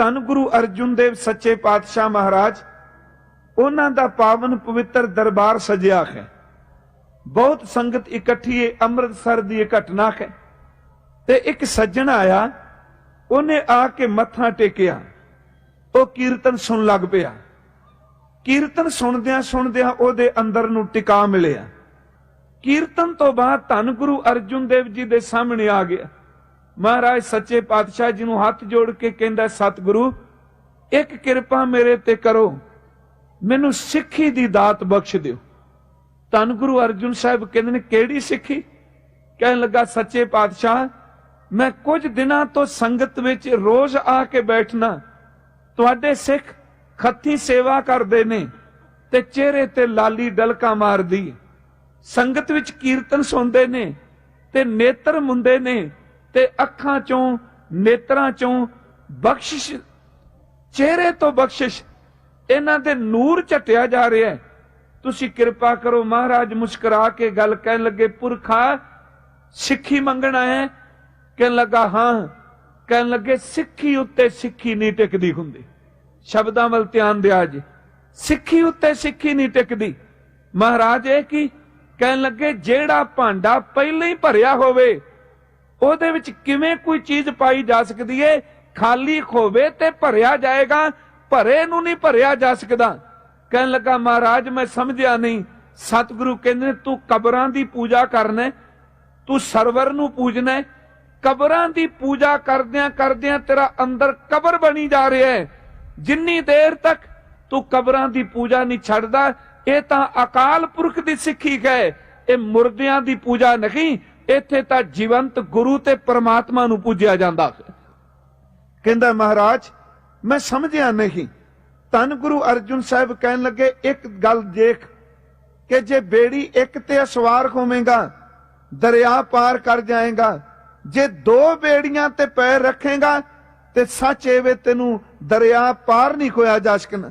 ਧੰਨ ਗੁਰੂ ਅਰਜੁਨ ਦੇਵ ਸੱਚੇ ਪਾਤਸ਼ਾਹ ਮਹਾਰਾਜ, ਉਹਨਾਂ ਦਾ ਪਾਵਨ ਪਵਿੱਤਰ ਦਰਬਾਰ ਸਜਿਆ ਹੈ। ਬਹੁਤ ਸੰਗਤ ਇਕੱਠੀ ਹੈ ਅੰਮ੍ਰਿਤਸਰ ਦੀ ਇਹ ਘਟਨਾ ਹੈ ਤੇ ਇੱਕ ਸੱਜਣ ਆਇਆ, ਉਹਨੇ ਆ ਕੇ ਮੱਥਾ ਟੇਕਿਆ। ਉਹ ਕੀਰਤਨ ਸੁਣ ਲੱਗ ਪਿਆ। ਕੀਰਤਨ ਸੁਣਦਿਆਂ ਸੁਣਦਿਆਂ ਉਹਦੇ ਅੰਦਰ ਨੂੰ ਟਿਕਾ ਮਿਲਿਆ। ਕੀਰਤਨ ਤੋਂ ਬਾਅਦ ਧੰਨ ਗੁਰੂ ਅਰਜੁਨ ਦੇਵ ਜੀ ਦੇ ਸਾਹਮਣੇ ਆ ਗਿਆ। ਮਹਾਰਾਜ, ਸੱਚੇ ਪਾਤਸ਼ਾਹ ਜੀ ਨੂੰ ਹੱਥ ਜੋੜ ਕੇ ਕਹਿੰਦਾ, ਸਤਿਗੁਰੂ, ਇੱਕ ਕਿਰਪਾ ਮੇਰੇ ਤੇ ਕਰੋ। ਮੈਨੂੰ ਸਿੱਖੀ ਦੀ ਦਾਤ ਬਖਸ਼ ਦਿਓ। ਧੰਨ ਗੁਰੂ ਅਰਜਨ ਸਾਹਿਬ ਕਹਿੰਦੇ ਨੇ, ਕਿਹੜੀ ਸਿੱਖੀ? ਕਹਿਣ ਲੱਗਾ, ਸੱਚੇ ਪਾਤਸ਼ਾਹ, ਮੈਂ ਕੁਝ ਦਿਨਾਂ ਤੋਂ ਸੰਗਤ ਵਿੱਚ ਰੋਜ਼ ਆ ਕੇ ਬੈਠਣਾ। ਤੁਹਾਡੇ ਸਿੱਖ ਖੱਤੀ ਸੇਵਾ ਕਰਦੇ ਨੇ ਤੇ ਚਿਹਰੇ ਤੇ ਲਾਲੀ ਡਲਕਾ ਮਾਰਦੀ। ਸੰਗਤ ਵਿੱਚ ਕੀਰਤਨ ਸੁਣਦੇ ਨੇ ਤੇ ਨੇਤਰ ਮੁੰਦੇ ਨੇ। ਤੇ ਅੱਖਾਂ ਚੋਂ, ਨੇਤਰਾਂ ਚੋਂ ਬਖਸ਼ਿਸ਼, ਚਿਹਰੇ ਤੋਂ ਬਖਸ਼ਿਸ਼ ਇਹਨਾਂ ਦੇ ਨੂਰ ਝਟਿਆ ਜਾ ਰਿਹਾ ਹੈ। ਤੁਸੀਂ ਕਿਰਪਾ ਕਰੋ ਮਹਾਰਾਜ ਮੁਸਕਰਾ ਕੇ ਗੱਲ ਕਹਿਣ ਲੱਗੇ, ਪੁਰਖਾ, ਸਿੱਖੀ ਮੰਗਣਾ ਹੈ। ਕਹਿਣ ਲੱਗਾ, ਹਾਂ। ਕਹਿਣ ਲੱਗੇ, ਸਿੱਖੀ ਉੱਤੇ ਸਿੱਖੀ ਨਹੀਂ ਟਿਕਦੀ ਹੁੰਦੀ। ਸ਼ਬਦਾਂ ਵੱਲ ਧਿਆਨ ਦਿਆ ਜੀ। ਸਿੱਖੀ ਉੱਤੇ ਸਿੱਖੀ ਨਹੀਂ ਟਿਕਦੀ। ਮਹਾਰਾਜ ਇਹ ਕੀ? ਕਹਿਣ ਲੱਗੇ, ਜਿਹੜਾ ਭਾਂਡਾ ਪਹਿਲਾਂ ਹੀ ਭਰਿਆ ਹੋਵੇ ਉਹਦੇ ਵਿੱਚ ਕਿਵੇਂ ਕੋਈ ਚੀਜ਼ ਪਾਈ ਜਾ ਸਕਦੀ ਏ? ਖਾਲੀ ਹੋਵੇ ਤੇ ਭਰਿਆ ਜਾਏਗਾ ਭਰੇ ਨੂੰ ਨਹੀਂ ਭਰਿਆ ਜਾ ਸਕਦਾ। ਕਹਿਣ ਲੱਗਾ ਮਹਾਰਾਜ ਮੈਂ ਸਮਝਿਆ ਨਹੀਂ। ਸਤਿਗੁਰੂ ਕਹਿੰਦੇ ਨੇ, ਤੂੰ ਕਬਰਾਂ ਦੀ ਪੂਜਾ ਕਰਨਾ ਤੂੰ ਸਰਵਰ ਨੂੰ ਪੂਜਣਾ ਕਬਰਾਂ ਦੀ ਪੂਜਾ ਕਰਦਿਆਂ ਕਰਦਿਆਂ ਤੇਰਾ ਅੰਦਰ ਕਬਰ ਬਣੀ ਜਾ ਰਿਹਾ ਹੈ ਜਿੰਨੀ ਦੇਰ ਤੱਕ ਤੂੰ ਕਬਰਾਂ ਦੀ ਪੂਜਾ ਨਹੀਂ ਛੱਡਦਾ ਇਹ ਤਾਂ ਅਕਾਲ ਪੁਰਖ ਦੀ ਸਿੱਖੀ ਹੈ। ਇਹ ਮੁਰਦਿਆਂ ਦੀ ਪੂਜਾ ਨਹੀਂ ਇੱਥੇ ਤਾਂ ਜੀਵੰਤ ਗੁਰੂ ਤੇ ਪਰਮਾਤਮਾ ਨੂੰ ਪੂਜਿਆ ਜਾਂਦਾ ਕਹਿੰਦਾ, ਮਹਾਰਾਜ, ਮੈਂ ਸਮਝਿਆ ਨਹੀਂ। ਧੰਨ ਗੁਰੂ ਅਰਜੁਨ ਸਾਹਿਬ ਕਹਿਣ ਲੱਗੇ, ਇੱਕ ਗੱਲ ਦੇਖ ਕਿ ਜੇ ਬੇੜੀ ਇੱਕ ਤੇ ਸਵਾਰ ਹੋਵੇਂਗਾ, ਦਰਿਆ ਪਾਰ ਕਰ ਜਾਏਗਾ, ਜੇ ਦੋ ਬੇੜੀਆਂ ਤੇ ਪੈਰ ਰੱਖੇਗਾ, ਤੇ ਸੱਚ ਐਵੇਂ ਤੈਨੂੰ ਦਰਿਆ ਪਾਰ ਨਹੀਂ ਹੋਇਆ ਜਾ ਸਕਣਾ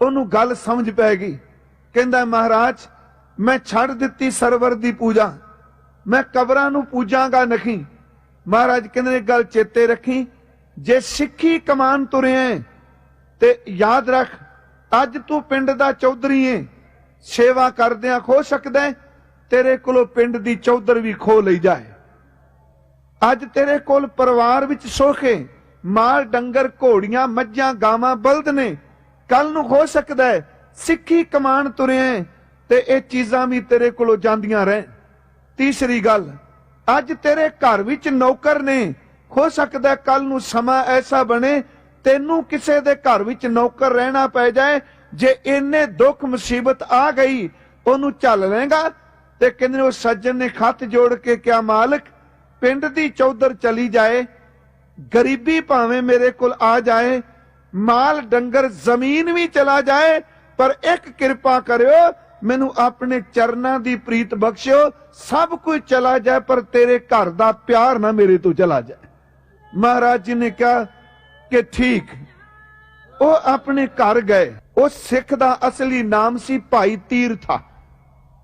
ਉਹਨੂੰ ਗੱਲ ਸਮਝ ਪੈ ਗਈ। ਕਹਿੰਦਾ, ਮਹਾਰਾਜ, ਮੈਂ ਛੱਡ ਦਿੱਤੀ ਸਰਵਰ ਦੀ ਪੂਜਾ। ਮੈਂ ਕਬਰਾਂ ਨੂੰ ਪੂਜਾਂਗਾ ਨਹੀਂ। ਮਹਾਰਾਜ ਕਹਿੰਦੇ ਨੇ, ਗੱਲ ਚੇਤੇ ਰੱਖੀ। ਜੇ ਸਿੱਖੀ ਕਮਾਨ ਤੁਰਿਆ ਤੇ ਯਾਦ ਰੱਖ, ਅੱਜ ਤੂੰ ਪਿੰਡ ਦਾ ਚੌਧਰੀ ਏ। ਸੇਵਾ ਕਰਦਿਆਂ ਖੋ ਸਕਦਾ ਤੇਰੇ ਕੋਲੋਂ ਪਿੰਡ ਦੀ ਚੌਧਰ ਵੀ ਖੋ ਲਈ ਜਾਏ। ਅੱਜ ਤੇਰੇ ਕੋਲ ਪਰਿਵਾਰ ਵਿੱਚ ਸੋਖੇ ਮਾਲ, ਡੰਗਰ, ਘੋੜੀਆਂ, ਮੱਝਾਂ, ਗਾਵਾਂ ਬਲਦ ਨੇ। ਕੱਲ ਨੂੰ ਹੋ ਸਕਦਾ ਸਿੱਖੀ ਕਮਾਨ ਤੁਰਿਆ ਤੇ ਇਹ ਚੀਜ਼ਾਂ ਵੀ ਤੇਰੇ ਕੋਲੋਂ ਜਾਂਦੀਆਂ ਰਹਿ ਤੀਸਰੀ ਗੱਲ, ਅੱਜ ਤੇਰੇ ਘਰ ਵਿੱਚ ਨੌਕਰ ਨੇ, ਹੋ ਸਕਦਾ ਕੱਲ ਨੂੰ ਸਮਾਂ ਐਸਾ ਬਣੇ, ਤੈਨੂੰ ਕਿਸੇ ਦੇ ਘਰ ਵਿੱਚ ਨੌਕਰ ਰਹਿਣਾ ਪੈ ਜਾਏ, ਜੇ ਇੰਨੇ ਦੁੱਖ ਮੁਸੀਬਤ ਆ ਗਈ, ਉਹਨੂੰ ਚੱਲ ਲੇਗਾ ਤੇ ਕਹਿੰਦੇ ਉਹ ਸੱਜਣ ਨੇ ਖੱਤ ਜੋੜ ਕੇ ਕਿਹਾ, ਮਾਲਕ, ਪਿੰਡ ਦੀ ਚੌਧਰ ਚਲੀ ਜਾਏ, ਗਰੀਬੀ ਭਾਵੇਂ ਮੇਰੇ ਕੋਲ ਆ ਜਾਏ, ਮਾਲ ਡੰਗਰ ਜ਼ਮੀਨ ਵੀ ਚਲਾ ਜਾਏ, ਪਰ ਇੱਕ ਕਿਰਪਾ ਕਰਿਓ ਮੈਨੂੰ ਆਪਣੇ ਚਰਨਾਂ ਦੀ ਪ੍ਰੀਤ ਬਖਸ਼ਿਓ, ਸਭ ਕੁਝ ਚਲਾ ਜਾਏ, ਪਰ ਤੇਰੇ ਘਰ ਦਾ ਪਿਆਰ ਨਾ ਮੇਰੇ ਤੋਂ ਚਲਾ ਜਾਏ। ਮਹਾਰਾਜ ਜੀ ਨੇ ਕਿਹਾ ਕਿ ਠੀਕ, ਉਹ ਆਪਣੇ ਘਰ ਗਏ। ਉਹ ਸਿੱਖ ਦਾ ਅਸਲੀ ਨਾਮ ਸੀ ਭਾਈ ਤੀਰਥਾ।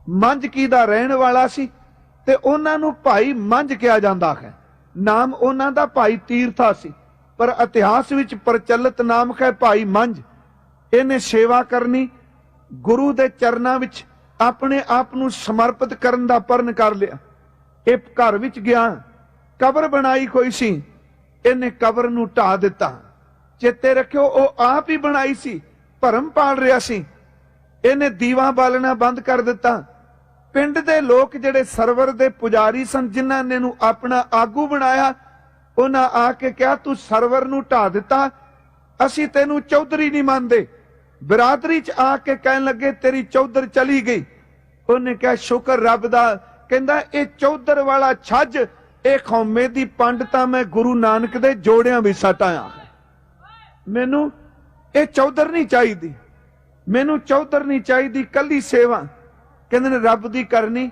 ਮੰਝਕੀ ਦਾ ਰਹਿਣ ਵਾਲਾ ਸੀ ਤੇ ਉਹਨਾਂ ਨੂੰ ਭਾਈ ਮੰਝ ਕਿਹਾ ਜਾਂਦਾ ਹੈ। ਨਾਮ ਉਹਨਾਂ ਦਾ ਭਾਈ ਤੀਰਥਾ ਸੀ, ਪਰ ਇਤਿਹਾਸ ਵਿੱਚ ਪ੍ਰਚਲਿਤ ਨਾਮ ਹੈ ਭਾਈ ਮੰਝ। ਇਹਨੇ ਸੇਵਾ ਕਰਨੀ ਗੁਰੂ ਦੇ ਚਰਨਾਂ ਵਿੱਚ ਆਪਣੇ ਆਪ ਨੂੰ ਸਮਰਪਿਤ ਕਰਨ ਦਾ ਪਰਨ ਕਰ ਲਿਆ। ਇਹ ਘਰ ਵਿੱਚ ਗਿਆ, ਕਬਰ ਬਣਾਈ ਹੋਈ ਸੀ, ਇਹਨੇ ਕਬਰ ਨੂੰ ਢਾ ਦਿੱਤਾ। ਚੇਤੇ ਰੱਖਿਓ, ਉਹ ਆਪ ਹੀ ਬਣਾਈ ਸੀ, ਭਰਮ ਪਾਲ ਰਿਹਾ ਸੀ। ਇਹਨੇ ਦੀਵਾ ਬਾਲਣਾ ਬੰਦ ਕਰ ਦਿੱਤਾ। ਪਿੰਡ ਦੇ ਲੋਕ ਜਿਹੜੇ ਸਰਵਰ ਦੇ ਪੁਜਾਰੀ ਸਨ, ਜਿਨ੍ਹਾਂ ਨੇ ਨੂੰ ਆਪਣਾ ਆਗੂ ਬਣਾਇਆ, ਉਹਨਾਂ ਆ ਕੇ ਕਿਹਾ, ਤੂੰ ਸਰਵਰ ਨੂੰ ਢਾ ਦਿੱਤਾ। ਅਸੀਂ ਤੈਨੂੰ ਚੌਧਰੀ ਨਹੀਂ ਮੰਨਦੇ। ਬਰਾਦਰੀ ਚ ਆ ਕੇ ਕਹਿਣ ਲੱਗੇ, ਤੇਰੀ ਚੌਧਰ ਚਲੀ ਗਈ। ਉਹਨੇ ਕਿਹਾ, ਸ਼ੁਕਰ ਰੱਬ ਦਾ। ਕਹਿੰਦਾ, ਇਹ ਚੌਧਰ ਵਾਲਾ ਛੱਜ, ਇਹ ਖੌਮੇ ਦੀ ਪੰਡ ਤਾਂ ਮੈਂ ਗੁਰੂ ਨਾਨਕ ਦੇ ਜੋੜਿਆਂ ਵਿੱਚ ਸਟਾਇਆ ਮੈਨੂੰ ਇਹ ਚੌਧਰ ਨਹੀਂ ਚਾਹੀਦੀ। ਮੈਨੂੰ ਚੌਧਰ ਨਹੀਂ ਚਾਹੀਦੀ, ਕੱਲੀ ਸੇਵਾ। ਕਹਿੰਦੇ ਨੇ, ਰੱਬ ਦੀ ਕਰਨੀ।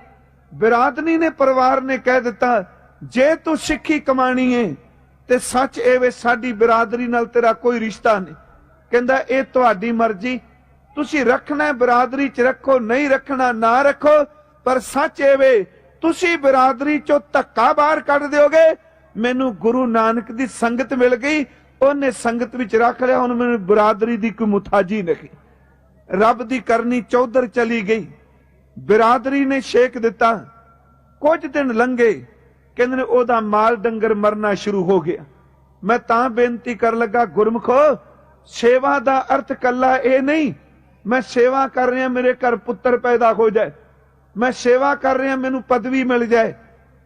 ਬਿਰਾਦਰੀ ਨੇ ਪਰਿਵਾਰ ਨੇ ਕਹਿ ਦਿੱਤਾ, ਜੇ ਤੂੰ ਸਿੱਖੀ ਕਮਾਣੀ ਏ, ਤੇ ਸੱਚ ਇਹ ਵੇ, ਸਾਡੀ ਬਿਰਾਦਰੀ ਨਾਲ ਤੇਰਾ ਕੋਈ ਰਿਸ਼ਤਾ ਨਹੀਂ। ਕਹਿੰਦਾ, ਇਹ ਤੁਹਾਡੀ ਮਰਜ਼ੀ। ਤੁਸੀਂ ਰੱਖਣਾ ਬਰਾਦਰੀ ਚ ਰੱਖੋ, ਨਹੀਂ ਰੱਖਣਾ, ਨਾ ਰੱਖੋ। ਪਰ ਸੱਚ ਇਹ ਵੇ, ਤੁਸੀਂ ਬਰਾਦਰੀ ਚੋਂ ਧੱਕਾ ਬਾਹਰ ਕੱਢ ਦਿਓਗੇ। ਮੈਨੂੰ ਗੁਰੂ ਨਾਨਕ ਦੀ ਸੰਗਤ ਮਿਲ ਗਈ। ਉਹਨੇ ਸੰਗਤ ਵਿੱਚ ਰੱਖ ਲਿਆ। ਹੁਣ ਮੈਨੂੰ ਬਰਾਦਰੀ ਦੀ ਕੋਈ ਮੁਤਾਜੀ ਨਹੀਂ। ਰੱਬ ਦੀ ਕਰਨੀ ਚੌਧਰ ਚਲੀ ਗਈ। ਬਰਾਦਰੀ ਨੇ ਛੇਕ ਦਿੱਤਾ। ਕੁਝ ਦਿਨ ਲੰਘੇ। ਕਹਿੰਦੇ ਨੇ, ਉਹਦਾ ਮਾਲ ਡੰਗਰ ਮਰਨਾ ਸ਼ੁਰੂ ਹੋ ਗਿਆ। ਮੈਂ ਤਾਂ ਬੇਨਤੀ ਕਰਨ ਲੱਗਾ, ਗੁਰਮਖੋ ਸੇਵਾ ਦਾ ਅਰਥ ਕੱਲਾ ਇਹ ਨਹੀਂ, ਮੈਂ ਸੇਵਾ ਕਰ ਰਿਹਾ ਮੇਰੇ ਘਰ ਪੁੱਤਰ ਪੈਦਾ ਹੋ ਜਾਏ। ਮੈਂ ਸੇਵਾ ਕਰ ਰਿਹਾ ਮੈਨੂੰ ਪਦਵੀ ਮਿਲ ਜਾਏ।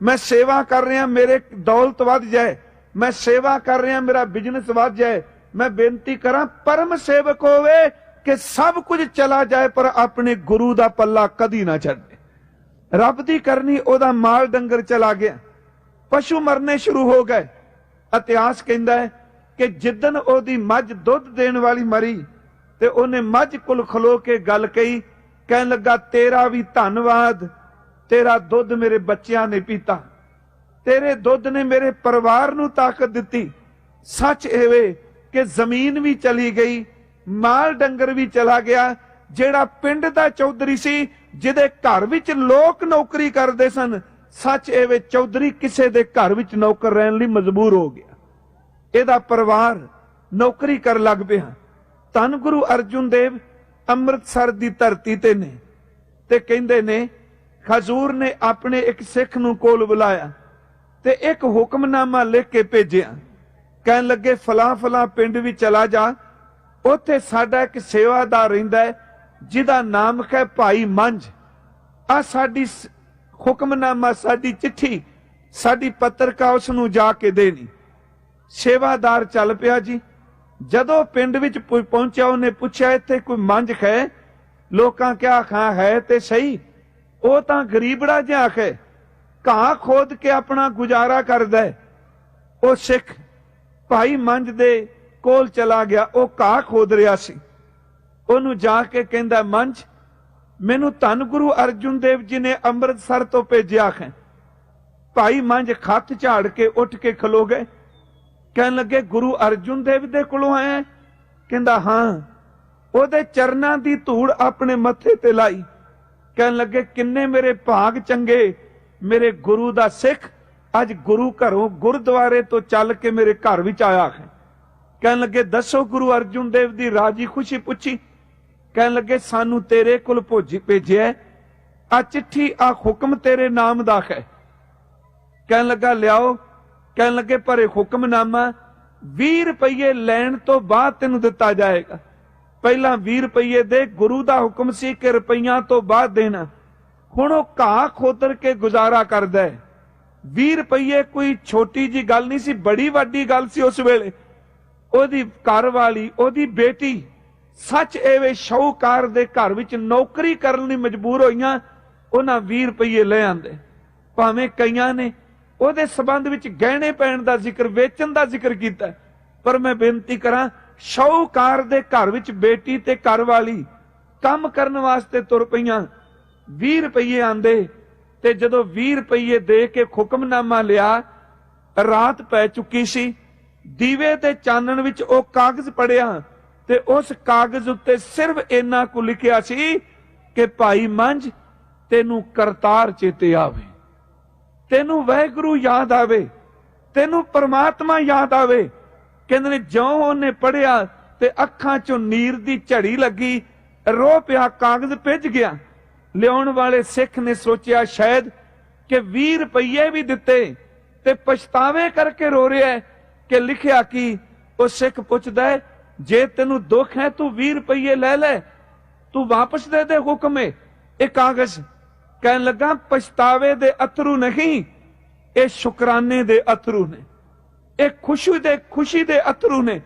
ਮੈਂ ਸੇਵਾ ਕਰ ਰਿਹਾ ਮੇਰੇ ਦੌਲਤ ਵੱਧ ਜਾਏ। ਮੈਂ ਸੇਵਾ ਕਰ ਰਿਹਾ ਮੇਰਾ ਬਿਜ਼ਨਸ ਵੱਧ ਜਾਏ। ਮੈਂ ਬੇਨਤੀ ਕਰਾਂ, ਪਰਮ ਸੇਵਕ ਹੋਵੇ ਕਿ ਸਭ ਕੁਝ ਚਲਾ ਜਾਏ, ਪਰ ਆਪਣੇ ਗੁਰੂ ਦਾ ਪੱਲਾ ਕਦੀ ਨਾ ਛੱਡੇ। ਰੱਬ ਦੀ ਕਰਨੀ, ਉਹਦਾ ਮਾਲ ਡੰਗਰ ਚਲਾ ਗਿਆ। ਪਸ਼ੂ ਮਰਨੇ ਸ਼ੁਰੂ ਹੋ ਗਏ। ਇਤਿਹਾਸ ਕਹਿੰਦਾ ਹੈ ਕਿ ਜਿੱਦਨ ਉਹਦੀ ਮੱਝ ਦੁੱਧ ਦੇਣ ਵਾਲੀ ਮਰੀ ਤੇ ਉਹਨੇ ਮੱਝ ਕੁਲ ਖਲੋ ਕੇ ਗੱਲ ਕਹੀ, ਕਹਿਣ ਲੱਗਾ, ਤੇਰਾ ਵੀ ਧੰਨਵਾਦ, ਤੇਰਾ ਦੁੱਧ ਮੇਰੇ ਬੱਚਿਆਂ ਨੇ ਪੀਤਾ। ਤੇਰੇ ਦੁੱਧ ਨੇ ਮੇਰੇ ਪਰਿਵਾਰ ਨੂੰ ਤਾਕਤ ਦਿੱਤੀ। ਸੱਚ ਇਹ ਕਿ ਜ਼ਮੀਨ ਵੀ ਚਲੀ ਗਈ, ਮਾਲ ਡੰਗਰ ਵੀ ਚਲਾ ਗਿਆ, ਜਿਹੜਾ ਪਿੰਡ ਦਾ ਚੌਧਰੀ ਸੀ, ਜਿਹਦੇ ਘਰ ਵਿੱਚ ਲੋਕ ਨੌਕਰੀ ਕਰਦੇ ਸਨ, ਸੱਚ ਇਹ ਵੇ ਚੌਧਰੀ ਕਿਸੇ ਦੇ ਘਰ ਵਿੱਚ ਨੌਕਰ ਰਹਿਣ ਲਈ ਮਜਬੂਰ ਹੋ ਗਿਆ। ਇਹਦਾ ਪਰਿਵਾਰ ਨੌਕਰੀ ਕਰ ਲੱਗ ਪਿਆ। ਧੰਨ ਗੁਰੂ ਅਰਜੁਨ ਦੇਵ ਅੰਮ੍ਰਿਤਸਰ ਦੀ ਧਰਤੀ ਤੇ ਨੇ ਤੇ ਕਹਿੰਦੇ ਨੇ ਖਜ਼ੂਰ ਨੇ ਆਪਣੇ ਇੱਕ ਸਿੱਖ ਨੂੰ ਕੋਲ ਬੁਲਾਇਆ ਤੇ ਇੱਕ ਹੁਕਮਨਾਮਾ ਲਿਖ ਕੇ ਭੇਜਿਆ। ਕਹਿਣ ਲੱਗੇ ਫਲਾਂ ਫਲਾਂ ਪਿੰਡ ਵੀ ਚਲਾ ਜਾ। ਉੱਥੇ ਸਾਡਾ ਇੱਕ ਸੇਵਾਦਾਰ ਰਹਿੰਦਾ ਜਿਹਦਾ ਨਾਮ ਹੈ ਭਾਈ ਮੰਝ। ਆ ਸਾਡੀ ਹੁਕਮਨਾਮਾ, ਸਾਡੀ ਚਿੱਠੀ, ਸਾਡੀ ਪੱਤਰਕਾ ਉਸ ਨੂੰ ਜਾ ਕੇ ਦੇਣੀ। ਸੇਵਾਦਾਰ ਚੱਲ ਪਿਆ ਜੀ। ਜਦੋਂ ਪਿੰਡ ਵਿੱਚ ਪਹੁੰਚਿਆ, ਉਹਨੇ ਪੁੱਛਿਆ, ਇੱਥੇ ਕੋਈ ਮੰਝ ਹੈ ਲੋਕਾਂ ਕਿਹਾ ਖਾਂ ਹੈ ਤੇ ਸਹੀ। ਉਹ ਤਾਂ ਗਰੀਬੜਾ ਜਿਹਾ ਹੈ ਘਾਹ ਖੋਦ ਕੇ ਆਪਣਾ ਗੁਜ਼ਾਰਾ ਕਰਦਾ ਉਹ ਸਿੱਖ ਭਾਈ ਮੰਜ ਦੇ ਕੋਲ ਚਲਾ ਗਿਆ। ਉਹ ਘਾਹ ਖੋਦ ਰਿਹਾ ਸੀ। ਉਹਨੂੰ ਜਾ ਕੇ ਕਹਿੰਦਾ ਮੰਜ ਮੈਨੂੰ ਧੰਨ ਗੁਰੂ ਅਰਜੁਨ ਦੇਵ ਜੀ ਨੇ ਅੰਮ੍ਰਿਤਸਰ ਤੋਂ ਭੇਜਿਆ ਹੈ ਭਾਈ ਮੰਜ ਖੱਤ ਝਾੜ ਕੇ ਉੱਠ ਕੇ ਖਲੋ ਗਏ। ਕਹਿਣ ਲੱਗੇ, ਗੁਰੂ ਅਰਜੁਨ ਦੇਵ ਦੇ ਕੋਲੋਂ ਆਇਆ ਕਹਿੰਦਾ, ਹਾਂ, ਉਹਦੇ ਚਰਨਾਂ ਦੀ ਧੂੜ ਆਪਣੇ ਮੱਥੇ ਤੇ ਲਾਈ। ਕਹਿਣ ਲੱਗੇ, ਕਿੰਨੇ ਮੇਰੇ ਭਾਗ ਚੰਗੇ, ਮੇਰੇ ਗੁਰੂ ਦਾ ਸਿੱਖ ਅੱਜ ਗੁਰੂ ਘਰੋਂ ਗੁਰਦੁਆਰੇ ਤੋਂ ਚੱਲ ਕੇ ਮੇਰੇ ਘਰ ਵਿੱਚ ਆਇਆ ਹੈ। ਕਹਿਣ ਲੱਗੇ, ਦੱਸੋ ਗੁਰੂ ਅਰਜੁਨ ਦੇਵ ਦੀ ਰਾਜੀ ਖੁਸ਼ੀ ਪੁੱਛੀ। ਕਹਿਣ ਲੱਗੇ, ਸਾਨੂੰ ਤੇਰੇ ਕੋਲ ਭੋਜੀ ਭੇਜਿਆ ਆ ਚਿੱਠੀ, ਆ ਹੁਕਮ ਤੇਰੇ ਨਾਮ ਦਾ ਹੈ। ਕਹਿਣ ਲੱਗਾ, ਲਿਆਓ ਕਹਿਣ ਲੱਗੇ, ਪਰ ਇਹ ਹੁਕਮਨਾਮਾ 20 ਰੁਪਏ ਲੈਣ ਤੋਂ ਬਾਅਦ ਤੈਨੂੰ ਦਿੱਤਾ ਜਾਏਗਾ। ਪਹਿਲਾਂ 20 ਰੁਪਏ ਦੇ, ਗੁਰੂ ਦਾ ਹੁਕਮ ਸੀ ਕਿ ਰੁਪਈਆਂ ਤੋਂ ਬਾਅਦ ਦੇਣਾ। ਹੁਣ ਉਹ ਘਾਹ ਖੋਦਰ ਕੇ ਗੁਜ਼ਾਰਾ ਕਰਦਾ ਹੈ। 20 ਰੁਪਏ ਕੋਈ ਛੋਟੀ ਜੀ ਗੱਲ ਨਹੀਂ ਸੀ, ਬੜੀ ਵੱਡੀ ਗੱਲ ਸੀ ਉਸ ਵੇਲੇ। ਉਹਦੀ ਘਰ ਵਾਲੀ, ਉਹਦੀ ਬੇਟੀ, ਸੱਚ ਐਵੇਂ ਸ਼ੌਕਾਰ ਦੇ ਘਰ ਵਿੱਚ ਨੌਕਰੀ ਕਰਨ ਲਈ ਮਜਬੂਰ ਹੋਈਆਂ, ਉਹਨਾਂ 20 ਰੁਪਏ ਲੈ ਆਂਦੇ। ਭਾਵੇਂ ਕਈਆਂ ਨੇ ਉਹਦੇ ਸਬੰਧ ਵਿੱਚ ਗਹਿਣੇ ਪੈਣ ਦਾ ਜ਼ਿਕਰ, ਵੇਚਣ ਦਾ ਜ਼ਿਕਰ ਕੀਤਾ। ਪਰ ਮੈਂ ਬੇਨਤੀ ਕਰਾਂ ਸ਼ੌਕਾਰ ਦੇ ਘਰ ਵਿੱਚ ਬੇਟੀ ਤੇ ਘਰ ਵਾਲੀ ਕੰਮ ਕਰਨ ਵਾਸਤੇ ਤੁਰ ਪਈਆਂ। 20 ਰੁਪਏ ਆਂਦੇ ਤੇ ਜਦੋਂ 20 ਰੁਪਏ ਦੇ ਕੇ ਹੁਕਮਨਾਮਾ ਲਿਆ, ਰਾਤ ਪੈ ਚੁੱਕੀ ਸੀ। ਦੀਵੇ ਤੇ ਚਾਨਣ ਵਿੱਚ ਉਹ ਕਾਗਜ਼ ਪੜਿਆ ਤੇ ਉਸ ਕਾਗਜ਼ ਉੱਤੇ ਸਿਰਫ ਇੰਨਾ ਕੁ ਲਿਖਿਆ ਸੀ ਕਿ, ਭਾਈ ਮੰਝ, ਤੈਨੂੰ ਕਰਤਾਰ ਚੇਤੇ ਆਵੇ। ਤੈਨੂੰ ਵਾਹਿਗੁਰੂ ਯਾਦ ਆਵੇ, ਤੈਨੂੰ ਪਰਮਾਤਮਾ ਯਾਦ ਆਵੇ। ਕਹਿੰਦੇ ਨੇ, ਜਿਉਂ ਉਹਨੇ ਪੜਿਆ ਤੇ ਅੱਖਾਂ ਚੋਂ ਨੀਰ ਦੀ ਝੜੀ ਲੱਗੀ ਰੋ ਪਿਆ, ਕਾਗਜ਼ ਭਿੱਜ ਗਿਆ। ਲਿਆਉਣ ਵਾਲੇ ਸਿੱਖ ਨੇ ਸੋਚਿਆ, ਸ਼ਾਇਦ ਕਿ 20 ਰੁਪਏ ਵੀ ਦਿੱਤੇ ਤੇ ਪਛਤਾਵੇ ਕਰਕੇ ਰੋ ਰਿਹਾ ਕਿ ਲਿਖਿਆ ਕੀ, ਉਹ ਸਿੱਖ ਪੁੱਛਦਾ ਹੈ, ਜੇ ਤੈਨੂੰ ਦੁੱਖ ਹੈ, ਤੂੰ 20 ਰੁਪਏ ਲੈ ਲੈ, ਤੂੰ ਵਾਪਸ ਦੇ ਦੇ ਹੁਕਮ ਹੈ ਇਹ ਕਾਗਜ਼। ਕਹਿਣ ਲੱਗਾ, ਪਛਤਾਵੇ ਦੇ ਅਥਰੂ ਨਹੀਂ, ਇਹ ਸ਼ੁਕਰਾਨੇ ਦੇ ਅਥਰੂ ਨੇ। ਇਹ ਖੁਸ਼ੀ ਦੇ ਖੁਸ਼ੀ ਦੇ ਅਥਰੂ ਨੇ।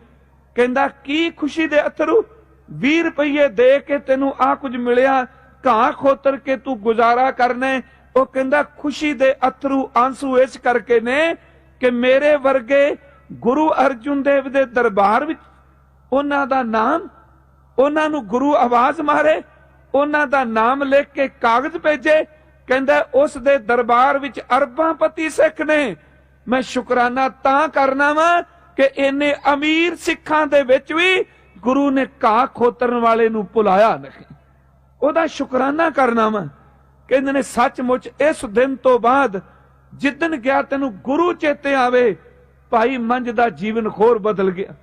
ਕਹਿੰਦਾ, ਕੀ ਖੁਸ਼ੀ ਦੇ ਅਥਰੂ? 20 ਰੁਪਏ ਦੇ ਕੇ ਤੈਨੂੰ ਆ ਕੁਝ ਮਿਲਿਆ, ਘਾਹ ਖੋਤਰ ਕੇ ਤੂੰ ਗੁਜ਼ਾਰਾ ਕਰਨਾ ਉਹ ਕਹਿੰਦਾ, ਖੁਸ਼ੀ ਦੇ ਅਥਰੂ ਆਂਸੂ ਇਸ ਕਰਕੇ ਨੇ ਕਿ ਮੇਰੇ ਵਰਗੇ ਗੁਰੂ ਅਰਜੁਨ ਦੇਵ ਦੇ ਦਰਬਾਰ ਵਿੱਚ ਉਹਨਾਂ ਦਾ ਨਾਮ, ਉਹਨਾਂ ਨੂੰ ਗੁਰੂ ਆਵਾਜ਼ ਮਾਰੇ ਉਹਨਾਂ ਦਾ ਨਾਮ ਲਿਖ ਕੇ ਕਾਗਜ਼ ਭੇਜੇ, ਕਹਿੰਦਾ ਉਸ ਦੇ ਦਰਬਾਰ ਵਿੱਚ ਅਰਬਾਂ ਪਤੀ ਸਿੱਖ ਨੇ। ਮੈਂ ਸ਼ੁਕਰਾਨਾ ਤਾਂ ਕਰਨਾ ਵਾਂ ਕਿ ਇੰਨੇ ਅਮੀਰ ਸਿੱਖਾਂ ਦੇ ਵਿੱਚ ਵੀ ਗੁਰੂ ਨੇ ਘਾਹ ਖੋਤਰਨ ਵਾਲੇ ਨੂੰ ਭੁਲਾਇਆ ਨਹੀਂ। ਉਹਦਾ ਸ਼ੁਕਰਾਨਾ ਕਰਨਾ ਵਾਂ। ਕਹਿੰਦੇ ਨੇ, ਸੱਚਮੁੱਚ ਇਸ ਦਿਨ ਤੋਂ ਬਾਅਦ ਜਿੱਦਨ ਗਿਆ ਤੈਨੂੰ ਗੁਰੂ ਚੇਤੇ ਆਵੇ, ਭਾਈ ਮੰਝ ਦਾ ਜੀਵਨ ਖੋਰ ਬਦਲ ਗਿਆ।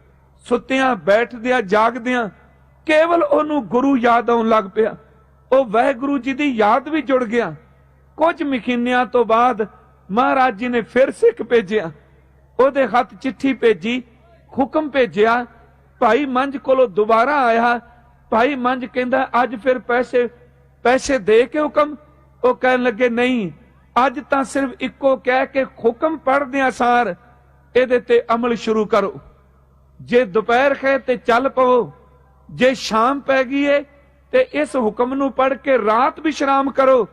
ਸੁੱਤਿਆਂ, ਬੈਠਦਿਆਂ, ਜਾਗਦਿਆਂ ਕੇਵਲ ਉਹਨੂੰ ਗੁਰੂ ਯਾਦ ਆਉਣ ਲੱਗ ਪਿਆ। ਉਹ ਵਾਹਿਗੁਰੂ ਜੀ ਦੀ ਯਾਦ ਵੀ ਜੁੜ ਗਿਆ। ਕੁਝ ਮਹੀਨਿਆਂ ਤੋਂ ਬਾਅਦ ਮਹਾਰਾਜ ਜੀ ਨੇ ਫਿਰ ਸਿੱਖ ਭੇਜਿਆ। ਉਹਦੇ ਹੱਥ ਚਿੱਠੀ ਭੇਜੀ, ਹੁਕਮ ਭੇਜਿਆ, ਭਾਈ ਮੰਝ ਕੋਲੋਂ ਦੁਬਾਰਾ ਆਇਆ। ਭਾਈ ਮੰਝ ਕਹਿੰਦਾ, ਅੱਜ ਫਿਰ ਪੈਸੇ ਪੈਸੇ ਦੇ ਕੇ ਹੁਕਮ? ਉਹ ਕਹਿਣ ਲੱਗੇ, ਨਹੀਂ, ਅੱਜ ਤਾਂ ਸਿਰਫ ਇੱਕੋ ਕਹਿ ਕੇ ਹੁਕਮ ਪੜ੍ਹਦਿਆਂ ਸਾਰ। ਇਹਦੇ ਤੇ ਅਮਲ ਸ਼ੁਰੂ ਕਰੋ। ਜੇ ਦੁਪਹਿਰ ਹੈ ਤੇ ਚੱਲ ਪਵੋ। ਜੇ ਸ਼ਾਮ ਪੈ ਗਈ ਏ, ਤੇ ਇਸ ਹੁਕਮ ਨੂੰ ਪੜ੍ਹ ਕੇ ਰਾਤ ਵਿਸ਼ਰਾਮ ਕਰੋ,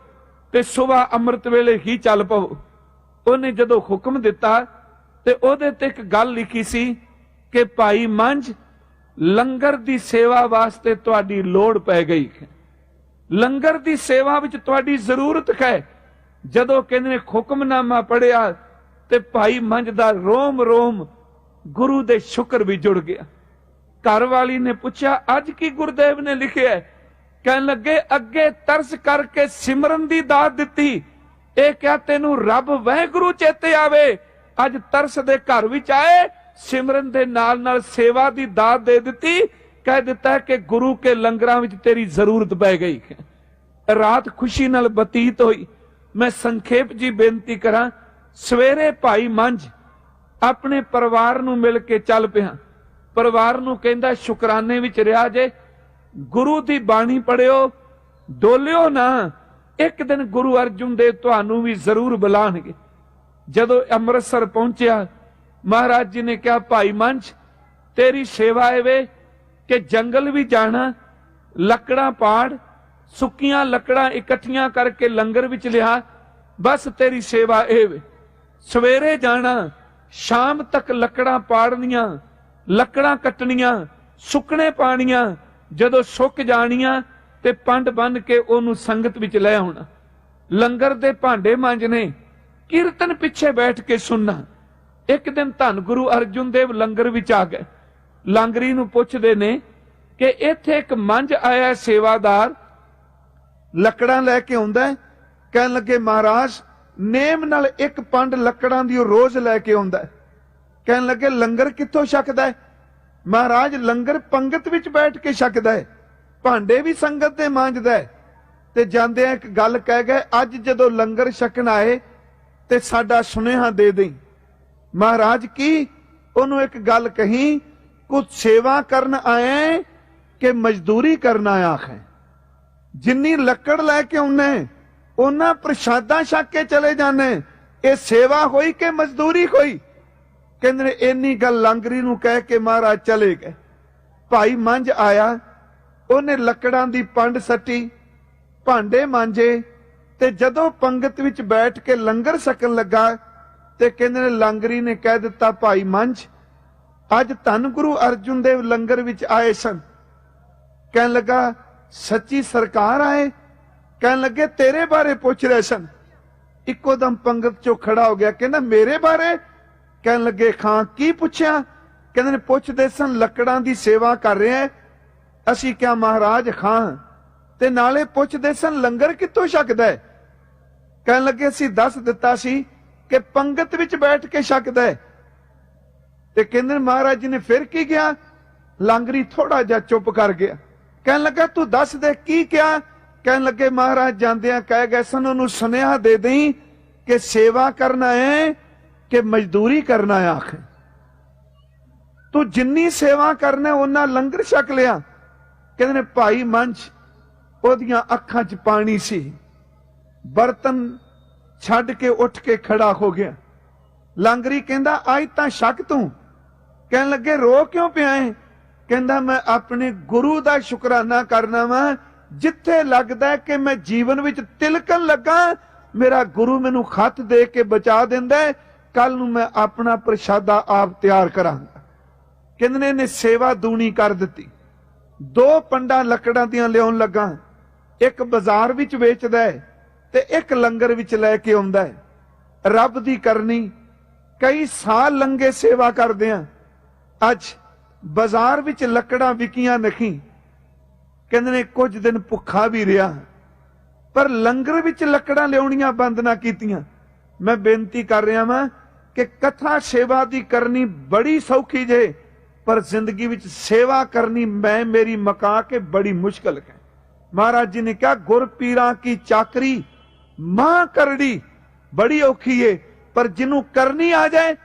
ਤੇ ਸਵੇਰ ਅੰਮ੍ਰਿਤ ਵੇਲੇ ਹੀ ਚੱਲ ਪਵੋ। ਉਹਨੇ ਜਦੋਂ ਹੁਕਮ ਦਿੱਤਾ, ਤੇ ਉਹਦੇ ਤੇ ਇੱਕ ਗੱਲ ਲਿਖੀ ਸੀ ਕਿ ਭਾਈ ਮੰਝ, ਲੰਗਰ ਦੀ ਸੇਵਾ ਵਾਸਤੇ ਤੁਹਾਡੀ ਲੋੜ ਪੈ ਗਈ ਹੈ। ਲੰਗਰ ਦੀ ਸੇਵਾ ਵਿੱਚ ਤੁਹਾਡੀ ਜ਼ਰੂਰਤ ਹੈ। ਜਦੋਂ ਕਹਿੰਦੇ ਨੇ ਹੁਕਮਨਾਮਾ ਪੜਿਆ ਤੇ ਭਾਈ ਮੰਝ ਦਾ ਰੋਮ ਰੋਮ ਗੁਰੂ ਦੇ ਸ਼ੁਕਰ ਵੀ ਜੁੜ ਗਿਆ। ਘਰ ਵਾਲੀ ਨੇ ਪੁੱਛਿਆ, ਅੱਜ ਕੀ ਗੁਰਦੇਵ ਨੇ ਲਿਖਿਆ ਕਹਿਣ ਲੱਗੇ, ਅੱਗੇ ਤਰਸ ਕਰਕੇ ਸਿਮਰਨ ਦੀ ਦਾਤ ਦਿੱਤੀ। ਇਹ ਕਿਹਾ, ਤੈਨੂੰ ਰੱਬ ਵਾਹਿਗੁਰੂ ਚੇਤੇ ਆਵੇ। ਅੱਜ ਤਰਸ ਦੇ ਘਰ ਵਿੱਚ ਆਏ, ਸਿਮਰਨ ਦੇ ਨਾਲ ਨਾਲ ਸੇਵਾ ਦੀ ਦਾਤ ਦੇ ਦਿੱਤੀ। ਕਹਿ ਦਿੱਤਾ ਕਿ ਗੁਰੂ ਕੇ ਲੰਗਰਾਂ ਵਿੱਚ ਤੇਰੀ ਜ਼ਰੂਰਤ ਪੈ ਗਈ। ਰਾਤ ਖੁਸ਼ੀ ਨਾਲ ਬਤੀਤ ਹੋਈ। ਮੈਂ ਸੰਖੇਪ ਜੀ ਬੇਨਤੀ ਕਰਾਂ, ਸਵੇਰੇ ਭਾਈ ਮੰਝ ਆਪਣੇ ਪਰਿਵਾਰ ਨੂੰ ਮਿਲ ਕੇ ਚੱਲ ਪਿਆ। ਪਰਿਵਾਰ ਨੂੰ ਕਹਿੰਦਾ, ਸ਼ੁਕਰਾਨੇ ਵਿੱਚ ਰਿਹਾ ਜੇ। ਗੁਰੂ ਦੀ ਬਾਣੀ ਪੜਿਓ, ਡੋਲਿਓ ਨਾ। ਇੱਕ ਦਿਨ ਗੁਰੂ ਅਰਜੁਨ ਦੇਵ ਤੁਹਾਨੂੰ ਵੀ ਜ਼ਰੂਰ ਬੁਲਾਣਗੇ। ਜਦੋਂ ਅੰਮ੍ਰਿਤਸਰ ਪਹੁੰਚਿਆ, ਮਹਾਰਾਜ ਜੀ ਨੇ ਕਿਹਾ, ਭਾਈ ਮੰਝ ਤੇਰੀ ਸੇਵਾ ਏਵੇ ਕਿ ਜੰਗਲ ਵੀ ਜਾਣਾ, ਲੱਕੜਾਂ ਪਾੜ, ਸੁੱਕੀਆਂ ਲੱਕੜਾਂ ਇਕੱਠੀਆਂ ਕਰਕੇ ਲੰਗਰ ਵਿੱਚ ਲਿਆ। ਬਸ ਤੇਰੀ ਸੇਵਾ ਏਵੇ ਸਵੇਰੇ ਜਾਣਾ, ਸ਼ਾਮ ਤੱਕ ਲੱਕੜਾਂ ਪਾੜਨੀਆਂ। ਲੱਕੜਾਂ ਕੱਟਣੀਆਂ, ਸੁੱਕਣੇ ਪਾਣੀਆਂ, ਜਦੋਂ ਸੁੱਕ ਜਾਣੀਆਂ ਤੇ ਪੰਡ ਬੰਨ ਕੇ ਉਹਨੂੰ ਸੰਗਤ ਵਿੱਚ ਲੈ ਆਉਣਾ। ਲੰਗਰ ਦੇ ਭਾਂਡੇ ਮਾਂਜਨੇ ਕੀਰਤਨ ਪਿੱਛੇ ਬੈਠ ਕੇ ਸੁਣਨਾ। ਇੱਕ ਦਿਨ ਧੰਨ ਗੁਰੂ ਅਰਜੁਨ ਦੇਵ ਲੰਗਰ ਵਿੱਚ ਆ ਗਏ। ਲੰਗਰੀ ਨੂੰ ਪੁੱਛਦੇ ਨੇ ਕਿ ਇੱਥੇ ਇੱਕ ਮੰਝ ਆਇਆ ਸੇਵਾਦਾਰ। ਲੱਕੜਾਂ ਲੈ ਕੇ ਆਉਂਦਾ ਕਹਿਣ ਲੱਗੇ, ਮਹਾਰਾਜ, ਨੇਮ ਨਾਲ ਇੱਕ ਪੰਡ ਲੱਕੜਾਂ ਦੀ ਉਹ ਰੋਜ਼ ਲੈ ਕੇ ਆਉਂਦਾ ਕਹਿਣ ਲੱਗੇ, ਲੰਗਰ ਕਿੱਥੋਂ ਛਕਦਾ ਹੈ? ਮਹਾਰਾਜ, ਲੰਗਰ ਪੰਗਤ ਵਿੱਚ ਬੈਠ ਕੇ ਛਕਦਾ ਹੈ। ਭਾਂਡੇ ਵੀ ਸੰਗਤ ਦੇ ਮਾਂਜਦਾ ਹੈ। ਤੇ ਜਾਂਦੇ ਇੱਕ ਗੱਲ ਕਹਿ ਗਏ, ਅੱਜ ਜਦੋਂ ਲੰਗਰ ਛਕਣ ਆਏ, ਤੇ ਸਾਡਾ ਸੁਨੇਹਾ ਦੇ ਦੇਈ। ਮਹਾਰਾਜ ਕੀ? ਉਹਨੂੰ ਇੱਕ ਗੱਲ ਕਹੀ, ਕੁਝ ਸੇਵਾ ਕਰਨ ਆਏ ਕਿ ਮਜ਼ਦੂਰੀ ਕਰਨ ਆਇਆ ਹੈ? ਜਿੰਨੀ ਲੱਕੜ ਲੈ ਕੇ ਆਉਨੇ ਉਹਨਾਂ ਪ੍ਰਸ਼ਾਦਾ ਛਕ ਕੇ ਚਲੇ ਜਾਣੇ ਇਹ ਸੇਵਾ ਹੋਈ ਕਿ ਮਜ਼ਦੂਰੀ ਹੋਈ? ਕਹਿੰਦੇ ਨੇ, ਇੰਨੀ ਗੱਲ ਲੰਗਰੀ ਨੂੰ ਕਹਿ ਕੇ ਮਹਾਰਾਜ ਚਲੇ ਗਏ। ਭਾਈ ਮੰਝ ਆਇਆ, ਉਹਨੇ ਲੱਕੜਾਂ ਦੀ ਪੰਡ ਸੱਟੀ, ਭਾਂਡੇ ਮਾਂਜੇ ਤੇ ਜਦੋਂ ਪੰਗਤ ਵਿੱਚ ਬੈਠ ਕੇ ਲੰਗਰ ਛਕਣ ਲੱਗਾ ਤੇ ਕਹਿੰਦੇ ਨੇ, ਲੰਗਰੀ ਨੇ ਕਹਿ ਦਿੱਤਾ, ਭਾਈ ਮੰਝ, ਅੱਜ ਧੰਨ ਗੁਰੂ ਅਰਜੁਨ ਦੇਵ ਲੰਗਰ ਵਿੱਚ ਆਏ ਸਨ। ਕਹਿਣ ਲੱਗਾ, ਸੱਚੀ ਸਰਕਾਰ ਆਏ? ਕਹਿਣ ਲੱਗੇ, ਤੇਰੇ ਬਾਰੇ ਪੁੱਛ ਰਹੇ ਸਨ। ਇੱਕੋ ਦਮ ਪੰਗਤ ਚੋਂ ਖੜਾ ਹੋ ਗਿਆ, ਕਹਿੰਦਾ, ਮੇਰੇ ਬਾਰੇ? ਕਹਿਣ ਲੱਗੇ ਖਾਂ ਕੀ ਪੁੱਛਿਆ? ਕਹਿੰਦੇ ਨੇ, ਪੁੱਛਦੇ ਸਨ, ਲੱਕੜਾਂ ਦੀ ਸੇਵਾ ਕਰ ਰਿਹਾ ਅਸੀਂ ਕਿਹਾ, ਮਹਾਰਾਜ ਖਾਂ ਤੇ ਨਾਲੇ ਪੁੱਛਦੇ ਸਨ, ਲੰਗਰ ਕਿੱਥੋਂ ਛਕਦਾ ਹੈ? ਕਹਿਣ ਲੱਗੇ, ਅਸੀਂ ਦੱਸ ਦਿੱਤਾ ਸੀ ਕਿ ਪੰਗਤ ਵਿੱਚ ਬੈਠ ਕੇ ਛਕਦਾ ਹੈ। ਤੇ ਕਹਿੰਦੇ ਨੇ, ਮਹਾਰਾਜ ਜੀ ਨੇ ਫਿਰ ਕੀ ਕਿਹਾ? ਲਾਂਗਰੀ ਥੋੜਾ ਜਿਹਾ ਚੁੱਪ ਕਰ ਗਿਆ। ਕਹਿਣ ਲੱਗਾ, ਤੂੰ ਦੱਸ ਦੇ, ਕੀ ਕਿਹਾ? ਕਹਿਣ ਲੱਗੇ, ਮਹਾਰਾਜ, ਜਾਂਦਿਆਂ ਕਹਿ ਗਏ ਸਨ, ਉਹਨੂੰ ਸੁਨੇਹਾ ਦੇ ਦੇਈ ਕਿ ਸੇਵਾ ਕਰਨਾ ਹੈ ਕਿ ਮਜ਼ਦੂਰੀ ਕਰਨਾ ਹੈ ਆਖੇ। ਤੂੰ ਜਿੰਨੀ ਸੇਵਾ ਕਰਨਾ ਉਹਨਾਂ ਲੰਗਰ ਛਕ ਲਿਆ। ਕਹਿੰਦੇ ਨੇ, ਭਾਈ ਮੰਚ ਉਹਦੀਆਂ ਅੱਖਾਂ 'ਚ ਪਾਣੀ ਸੀ। ਬਰਤਨ ਛੱਡ ਕੇ ਉੱਠ ਕੇ ਖੜਾ ਹੋ ਗਿਆ। ਲੰਗਰੀ ਕਹਿੰਦਾ ਅੱਜ ਤਾਂ ਸ਼ੱਕ ਤੂੰ। ਕਹਿਣ ਲੱਗੇ, ਰੋ ਕਿਉਂ ਪਿਆ ਹੈ ਕਹਿੰਦਾ, ਮੈਂ ਆਪਣੇ ਗੁਰੂ ਦਾ ਸ਼ੁਕਰਾਨਾ ਕਰਨਾ ਵਾਂ। ਜਿੱਥੇ ਲੱਗਦਾ ਕਿ ਮੈਂ ਜੀਵਨ ਵਿੱਚ ਤਿਲਕਣ ਲੱਗਾ, ਮੇਰਾ ਗੁਰੂ ਮੈਨੂੰ ਖਤ ਦੇ ਕੇ ਬਚਾ ਦਿੰਦਾ ਕੱਲ ਨੂੰ ਮੈਂ ਆਪਣਾ ਪ੍ਰਸ਼ਾਦਾ ਆਪ ਤਿਆਰ ਕਰਾਂਗਾ। ਕਹਿੰਦੇ ਨੇ ਸੇਵਾ ਦੂਣੀ ਕਰ ਦਿੱਤੀ। ਦੋ ਪੰਡਾਂ ਲੱਕੜਾਂ ਦੀਆਂ ਲਿਆਉਣ ਲੱਗਾ। ਇੱਕ ਬਾਜ਼ਾਰ ਵਿੱਚ ਵੇਚਦਾ ਹੈ ਤੇ ਇੱਕ ਲੰਗਰ ਵਿੱਚ ਲੈ ਕੇ ਆਉਂਦਾ ਹੈ। ਰੱਬ ਦੀ ਕਰਨੀ, ਕਈ ਸਾਲ ਲੰਗੇ ਸੇਵਾ ਕਰਦੇ ਆ। ਅੱਜ ਬਾਜ਼ਾਰ ਵਿੱਚ ਲੱਕੜਾਂ ਵਿਕੀਆਂ ਨਹੀਂ। ਕਹਿੰਦੇ ਨੇ ਕੁਝ ਦਿਨ ਭੁੱਖਾ ਵੀ ਰਿਹਾ। ਪਰ ਲੰਗਰ ਵਿੱਚ ਲੱਕੜਾਂ ਲਿਆਉਣੀਆਂ ਬੰਦ ਨਾ ਕੀਤੀਆਂ। ਮੈਂ ਬੇਨਤੀ ਕਰ ਰਿਹਾ ਵਾਂ ਕਿ ਕਥਾ ਸੇਵਾ ਦੀ ਕਰਨੀ ਬੜੀ ਸੌਖੀ ਜੇ, ਪਰ ਜ਼ਿੰਦਗੀ ਵਿੱਚ ਸੇਵਾ ਕਰਨੀ ਮੈਂ ਮੇਰੀ ਮਕਾ ਕੇ ਬੜੀ ਮੁਸ਼ਕਲ ਹੈ। ਮਹਾਰਾਜ ਜੀ ਨੇ ਕਿਹਾ, ਗੁਰ ਪੀਰਾਂ ਕੀ ਚਾਕਰੀ, ਮਾਂ ਕਰੜੀ ਬੜੀ ਔਖੀ ਏ, ਪਰ ਜਿਹਨੂੰ ਕਰਨੀ ਆ ਜਾਏ,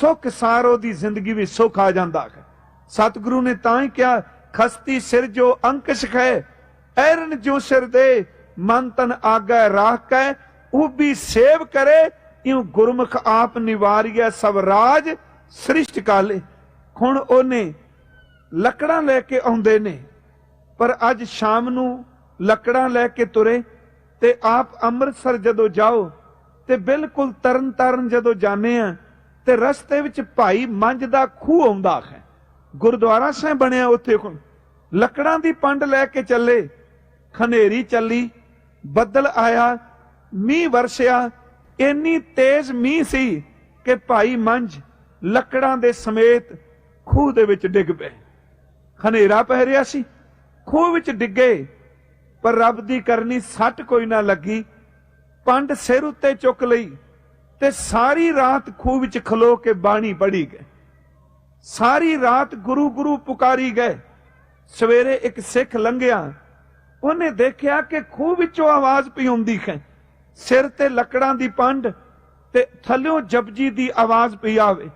ਸੁੱਖ ਸਾਰੋ ਦੀ ਜ਼ਿੰਦਗੀ ਵਿੱਚ ਸੁੱਖ ਆ ਜਾਂਦਾ ਹੈ। ਸਤਿਗੁਰੂ ਨੇ ਤਾਂ ਹੀ ਕਿਹਾ, ਖਸਤੀ ਸਿਰ ਜੋ ਅੰਕਸ਼ ਹੈ ਐਰਨ ਜੋ ਸਿਰ ਦੇ ਮਨ ਤਨ ਆਗੈ ਰਾਖੈ ਉਹ ਵੀ ਸੇਵ ਕਰੇ ਇਉ ਗੁਰਮੁਖ ਆਪ ਨਿਵਾਰੀਐ ਸਭ ਰਾਜ ਸ੍ਰਿਸ਼ਟ ਕਾਲੇ। ਹੁਣ ਉਹਨੇ ਲੱਕੜਾਂ ਲੈ ਕੇ ਆਉਂਦੇ ਨੇ, ਪਰ ਅੱਜ ਸ਼ਾਮ ਨੂੰ ਲੱਕੜਾਂ ਲੈ ਕੇ ਤੁਰੇ ਤੇ ਆਪ ਅੰਮ੍ਰਿਤਸਰ ਜਦੋਂ ਜਾਓ ਤੇ ਬਿਲਕੁਲ ਤਰਨ ਤਾਰਨ ਜਦੋਂ ਜਾਂਦੇ ਆ ਤੇ ਰਸਤੇ ਵਿੱਚ ਭਾਈ ਮੰਝ ਦਾ ਖੂਹ ਆਉਂਦਾ ਹੈ। ਗੁਰਦੁਆਰਾ ਸਾਹਿਬ ਬਣਿਆ ਉੱਥੇ ਹੁਣ। ਲੱਕੜਾਂ ਦੀ ਪੰਡ ਲੈ ਕੇ ਚੱਲੇ, ਖਨੇਰੀ ਚੱਲੀ, ਬੱਦਲ ਆਇਆ, ਮੀਂਹ ਵਰਸਿਆ ਇੰਨੀ ਤੇਜ਼ ਮੀਂਹ ਸੀ ਕਿ ਭਾਈ ਮੰਝ ਲੱਕੜਾਂ ਦੇ ਸਮੇਤ ਖੂਹ ਦੇ ਵਿੱਚ ਡਿੱਗ ਪਏ। ਹਨੇਰਾ ਪੈ ਰਿਹਾ ਸੀ, ਖੂਹ ਵਿੱਚ ਡਿੱਗੇ, ਪਰ ਰੱਬ ਦੀ ਕਰਨੀ ਸੱਟ ਕੋਈ ਨਾ ਲੱਗੀ। ਪੰਡ ਸਿਰ ਉੱਤੇ ਚੁੱਕ ਲਈ ਤੇ ਸਾਰੀ ਰਾਤ ਖੂਹ ਵਿੱਚ ਖਲੋ ਕੇ ਬਾਣੀ ਪੜੀ ਗਏ। ਸਾਰੀ ਰਾਤ ਗੁਰੂ ਗੁਰੂ ਪੁਕਾਰੀ ਗਏ। ਸਵੇਰੇ ਇੱਕ ਸਿੱਖ ਲੰਘਿਆ। ਉਹਨੇ ਦੇਖਿਆ ਕਿ ਖੂਹ ਵਿੱਚੋਂ ਆਵਾਜ਼ ਪਈ ਆਉਂਦੀ ਹੈ। ਸਿਰ ਤੇ ਲੱਕੜਾਂ ਦੀ ਪੰਡ ਤੇ ਥੱਲਿਓਂ ਜਪਜੀ ਦੀ ਆਵਾਜ਼ ਪਈ ਆਵੇ।